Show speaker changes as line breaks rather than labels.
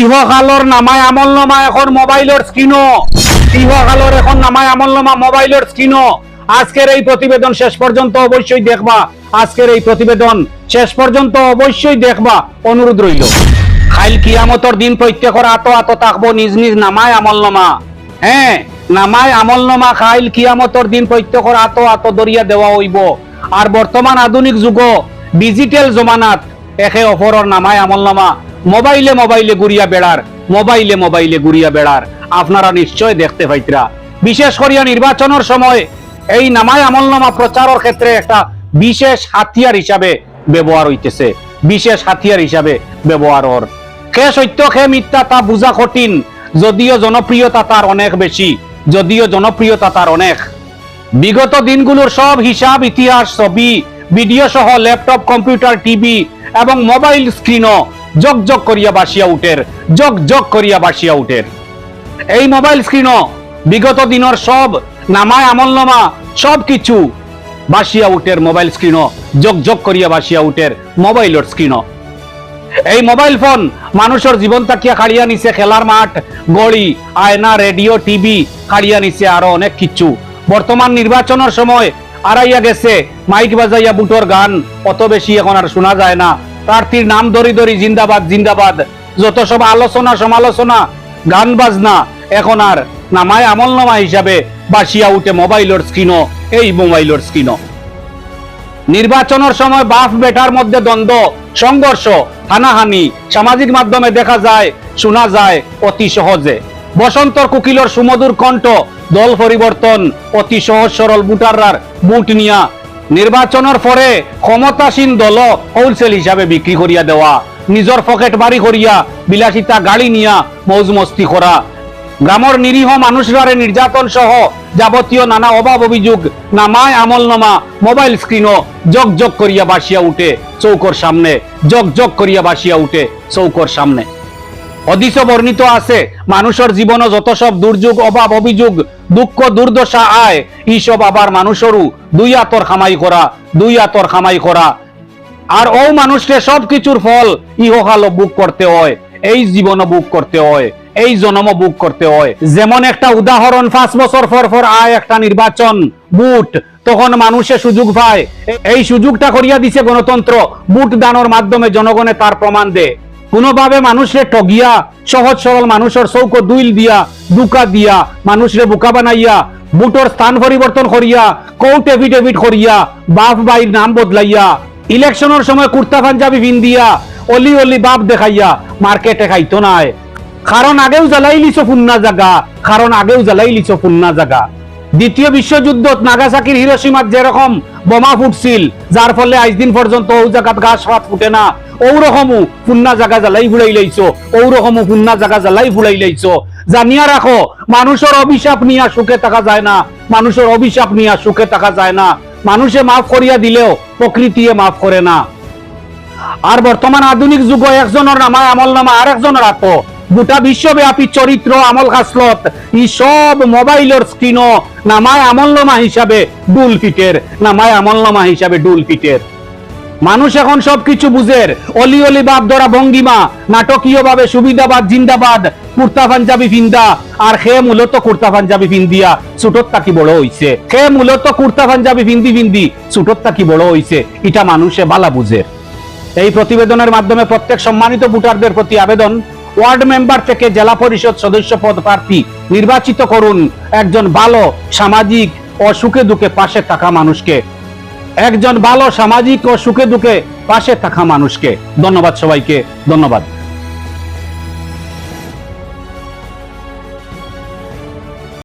ইহকালর নামায় আমল নামা এখন মোবাইলের স্ক্রিনও ইহকালর এখন নামায় আমল নামা মোবাইলের স্ক্রিনও আজকের এই প্রতিবেদন শেষ পর্যন্ত অবশ্যই দেখবা। আজকের এই প্রতিবেদন শেষ পর্যন্ত অবশ্যই দেখবা। অনুরোধ রইল খাইল কিয়ামতর দিন প্রত্যেকর আতো আতো থাকব নিজ নিজ নামায় আমল নামা। হ্যাঁ নামায় আমল নামা খাইল কিয়ামতর দিন প্রত্যেকর আতো আতো দরিয়া দেওয়া হইব। আর বর্তমান আধুনিক যুগ ডিজিটাল জমানাত একে অপরর নামায় আমল নামা। মোবাইলে মোবাইলে গুড়িয়া বেড়ার, মোবাইলে মোবাইলে গুড়িয়া বেড়ার। আপনারা নিশ্চয় দেখতে পাইতরা। বিশেষ করিয়া নির্বাচনের সময় এই নামায় আমলনামা প্রচারের ক্ষেত্রে একটা বিশেষ হাতিয়ার হিসাবে ব্যবহার হইতেছে। বিশেষ হাতিয়ার হিসাবে ব্যবহার ওর খে সত্য খে মিথ্যা, তা বুঝা কঠিন। যদিও জনপ্রিয়তা তার অনেক বেশি, যদিও জনপ্রিয়তা তার অনেক। বিগত দিনগুলোর সব হিসাব, ইতিহাস, ছবি, ভিডিও সহ ল্যাপটপ, কম্পিউটার, টিভি এবং মোবাইল স্ক্রিনও জগ জগ করিয়া বাসিয়া উঠের জগ জগ করিয়া বাসিয়া উঠের এই মোবাইল স্ক্রিনও বিগত দিনের সব নামায় আমলনামা সব কিছু বাসিয়া উঠের মোবাইল স্ক্রিনও জগ জগ করিয়া বাসিয়া উঠের মোবাইলের স্ক্রিনও এই মোবাইল ফোন মানুষের জীবন তাকিয়া খাড়িয়া নিছে, খেলার মাঠ, গড়ি, আয়না রেডিও টিভি খাড়িয়া নিছে আরও অনেক কিছু। বর্তমান নির্বাচনের সময় আড়াইয়া গেছে, মাইক বাজাইয়া বুটোর গান, অত বেশি এখন আর শোনা যায় না। প্রার্থীর নাম ধরি ধরি জিন্দাবাদ জিন্দাবাদ। যত সব আলোচনা, সমালোচনা, গান বাজনা, এখন আর নামায় আমল নামা হিসাবে বাসিয়া উঠে মোবাইলের স্ক্রিনও, এই মোবাইলের স্ক্রিনও। নির্বাচনের সময় বাপ বেটার মধ্যে দ্বন্দ্ব, সংঘর্ষ, হানাহানি সামাজিক মাধ্যমে দেখা যায়, শোনা যায় অতি সহজে। বসন্তর কুকিলর সুমধুর কণ্ঠ, দল পরিবর্তন, অতি সহজ সরল বুটাররার বুট নিয়া নির্বাচনের পরে ক্ষমতাসীন দল হোলসেল হিসাবে বিক্রি করিয়া দেওয়া, নিজর পকেট বাড়ি করিয়া বিলাসিতা গাড়ি নিয়া মৌজ মস্তি করা। গ্রামের নিরীহ মানুষরারে নির্যাতন সহ যাবতীয় নানা অভাব অভিযোগ, নামায় আমল নামা মোবাইল স্ক্রিনও জগ জগ করিয়া বাসিয়া উঠে চৌকর সামনে জগ জগ করিয়া বাসিয়া উঠে চৌকর সামনে। অদিশ বর্ণিত আছে। মানুষের জীবনে যত সব দুর্যোগ অভাব অভিযোগ, দুঃখ দুর্দশা আয় এইসব আবার মানুষেরও দুই আতর খামাই করা দুই আতর খামাই করা আর ও মানুষকে সব কিছুর ফল ইহকালও বুক করতে হয়, এই জীবনও বুক করতে হয়, এই জন্ম বুক করতে হয়। যেমন একটা উদাহরণ পাঁচ বছর পর পর আয় একটা নির্বাচন বুট, তখন মানুষে সুযোগ পায়। এই সুযোগটা করিয়া দিছে গণতন্ত্র বুট দানের মাধ্যমে জনগণে তার প্রমাণ দেয় কোনোভাবে মানুষরে ঠগিয়া, সহজ সরল মানুষের চৌক দুইল দিয়া দুকা দিয়া, মানুষরে বোকা বানাইয়া, বুটর স্থান পরিবর্তন করিয়া, কোর্ট এফিডেভিট করিয়া, বাপ বাইর নাম বদলাইয়া, ইলেকশনের সময় কুর্তা পাঞ্জাবি পিন্দিয়া অলি অলি বাপ দেখাইয়া মার্কেটে খাইতো নাই। কারণ আগেও জ্বালাই লিছো ফুন্না জাগা, কারণ আগেও জ্বালাই লিছো ফুন্না জাগা। দ্বিতীয় বিশ্বযুদ্ধত নাগাসাকির হিরোসীমাত যেরকম বোমা ফুটছিল, যার ফলে আজ দিন পর্যন্ত ও জায়গাত গাছ ফাত ফুটে না। ঔরকমও ফুন্না জাগা জ্বালাই ফুড়াই লাইছো ঔরকমও ফুন্না জাগা জ্বালাই ফুড়াই লাইছো জানিয়া রাখো মানুষের অভিশাপ নিয়া সুখে থাকা যায় না মানুষের অভিশাপ নিয়া সুখে থাকা যায় না। মানুষে মাফ করিয়া দিলেও প্রকৃতিয়ে মাফ করে না। আর বর্তমান আধুনিক যুগ একজনের নামায় আমল নামা আর একজনের আত গোটা বিশ্বব্যাপী চরিত্র আমল খাসলত। ই সব মোবাইলের স্ক্রিনও নামায় আমল নামা হিসাবে ডুল নামায় আমল নামা হিসাবে ডুল ফিটের। মানুষ এখন সবকিছু বুঝের অলি অলি বাপ ধরা ভঙ্গিমা নাটকীয় ভাবে সুবিধাবাদ, জিন্দাবাদ, কুর্তা পাঞ্জাবি ফিন্দা আর খে মূলত কুর্তা পাঞ্জাবি ফিন্দিয়া ছুটত তাকি বড় হইছে। খে মূলত কুর্তা পাঞ্জাবি ফিন্দি ফিন্দি ছুটত তাকি বড় হইছে। এটা মানুষে বালা বুঝের এই প্রতিবেদনের মাধ্যমে প্রত্যেক সম্মানিত ভোটারদের প্রতি আবেদন। ওয়ার্ড মেম্বার থেকে জেলা পরিষদ সদস্য পদ প্রার্থী নির্বাচিত করুন। একজন ভালো সামাজিক ও সুখে দুঃখে পাশে থাকা মানুষকে। একজন ভালো সামাজিক ও সুখে দুঃখে পাশে থাকা মানুষকে। ধন্যবাদ সবাইকে। ধন্যবাদ।